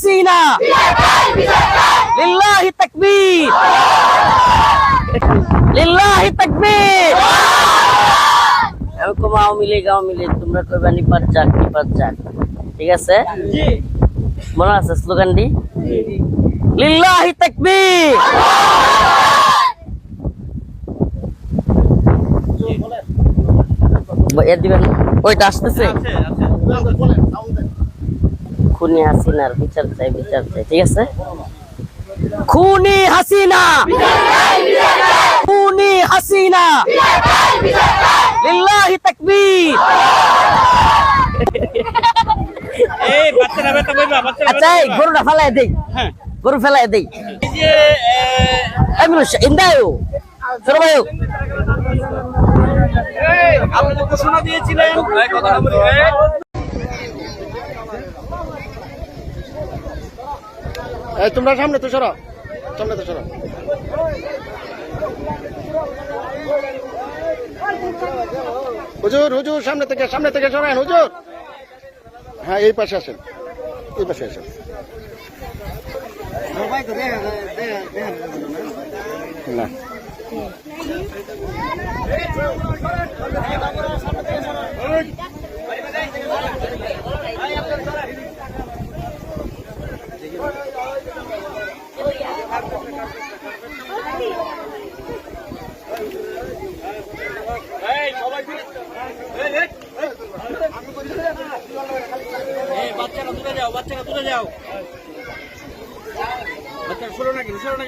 হাসিনা লিল্লাহি তাকবীর লিল্লাহি তাকবীর এরকম আওয়ামী লীগ আওয়ামী লীগ তোমরা কইবা নিপাত যাক নিপাত যাক। ঠিক আছে? মনে আছে স্লোগানটি লিল্লাহি তাকবীর এর দিবেন ওইটা আসতেছে। খুনি হাসিনার বিচার চাই বিচার চাই ঠিক আছে? খুনি হাসিনা! খুনি হাসিনা! লিল্লাহি তাকবীর! এই বাচ্চারা ব্যথা পাইবা বাচ্চারা আচ্ছা এই গরুটা ফেলাই দেই। হ্যাঁ। গরু ফেলাই দেই। এই যে আমি ইন্দায়ো। ভাই আপনি তো ঘোষণা দিয়েছিলেন। তোমরা সামনে তো সরো। সামনে তো সরো। হুজুর হুজুর, সামনে থেকে সামনে থেকে সরেন, হুজুর। হ্যাঁ এই পাশে আসেন। এই পাশে আসেন। না এই বাচ্চারা দূরে যাও বাচ্চাকে তুলে যাও। বাচ্চারা সরো না কেন সরো না